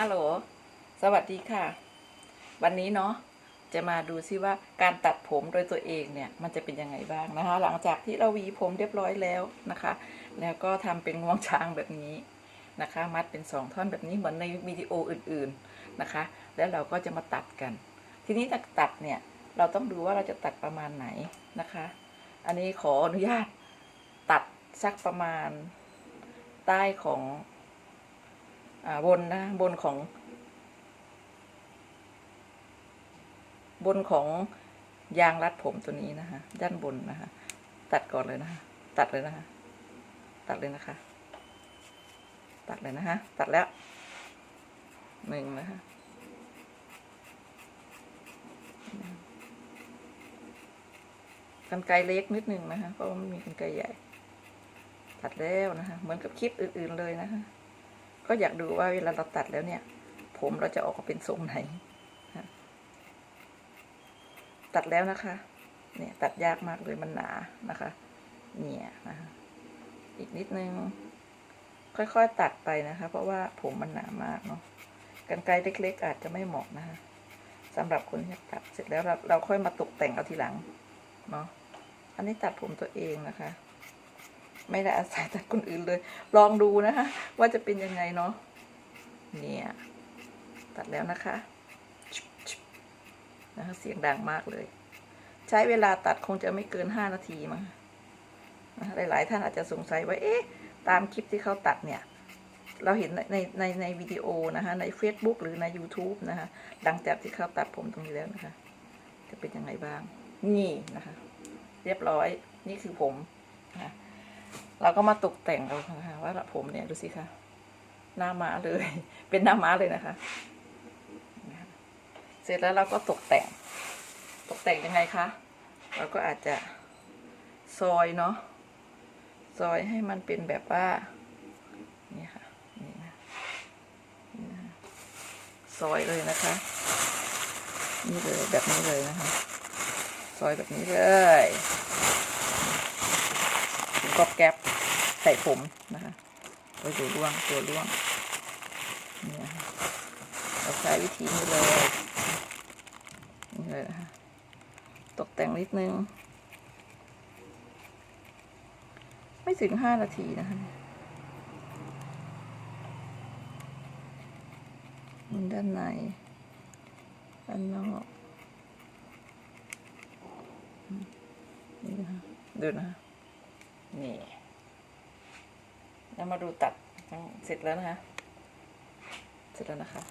ฮัลโหล สวัสดีค่ะ วันนี้เนาะ จะมาดูซิว่าการตัดผมโดยตัวเองเนี่ย มันจะเป็นยังไงบ้างนะคะ หลังจากที่เราหวีผมเรียบร้อยแล้วนะคะ แล้วก็ทำเป็นงวงช้างแบบนี้นะคะ มัดเป็นสองท่อนแบบนี้เหมือนในวิดีโออื่นๆนะคะ แล้วเราก็จะมาตัดกัน ทีนี้จะตัดเนี่ย เราต้องดูว่าเราจะตัดประมาณไหนนะคะ อันนี้ขออนุญาตตัดสักประมาณใต้ของ บนนะบนของ บนของยางรัดผมตัวนี้นะคะด้านบนนะคะ ตัดก่อนเลยนะคะตัดเลยนะคะ ตัดเลยนะคะ ตัดเลยนะคะตัดแล้วหนึ่งนะคะกันไกรเล็กนิดนึงนะคะเพราะว่มันมีกันไกรใหญ่ ตัดแล้วนะคะ เหมือนกับคลิปอื่น ๆเลยนะคะ ก็อยากดูว่าเวลาเราตัดแล้วเนี่ย ผมเราจะออกมาเป็นทรงไหน ตัดแล้วนะคะ เนี่ยตัดยากมากเลยมันหนานะคะ เนี่ยนะคะอีกนิดนึง ค่อยๆตัดไปนะคะ เพราะว่าผมมันหนามากเนาะกันไกรเล็ก ๆ อาจจะไม่เหมาะนะคะสำหรับคนที่ตัดเสร็จแล้วเราเราค่อยมาตกแต่งเอาทีหลังเนาะอันนี้ตัดผมตัวเองนะคะ ไม่ได้อาศัยตัดคนอื่นเลย ลองดูนะคะ ว่าจะเป็นยังไงเนาะเนี่ยตัดแล้วนะคะชุบชุบนะคะเสียงดังมากเลย ใช้เวลาตัดคงจะไม่เกินห้านาทีมั้งนะะหลาย ๆ ท่านอาจจะสงสัยว่าเอ๊ะตามคลิปที่เขาตัดเนี่ย เราเห็นในในในในวิดีโอนะคะใน Facebook หรือใน YouTube นะคะหลังจากที่เขาตัดผมตรงนี้แล้วนะคะ จะเป็นยังไงบ้าง นี่นะคะ เรียบร้อยนี่คือผมนะคะ เราก็มาตกแต่งเราค่ะว่าผมเนี่ยดูสิคะหน้าม้าเลย เป็นหน้าม้าเลยนะคะ เสร็จแล้วเราก็ตกแต่ง ตกแต่งยังไงคะ เราก็อาจจะซอยเนาะ ซอยให้มันเป็นแบบว่า นี่ค่ะ นี่นะนี่นะซอยเลยนะคะ นี่เลยแบบนี้เลยนะคะ ซอยแบบนี้เลย กอบแก๊บใส่ผมนะคะตัวร่วงตัวร่วงเนี่ยค่ะเราใช้วิธีนี้เลยนี่เลยนะคะตกแต่งนิดนึง ไม่ถึงห้านาทีนะคะมันด้านในด้านนอกนี่นะดูนะ นี่ แล้วมาดูตัดเสร็จแล้วนะคะ เสร็จแล้วนะคะ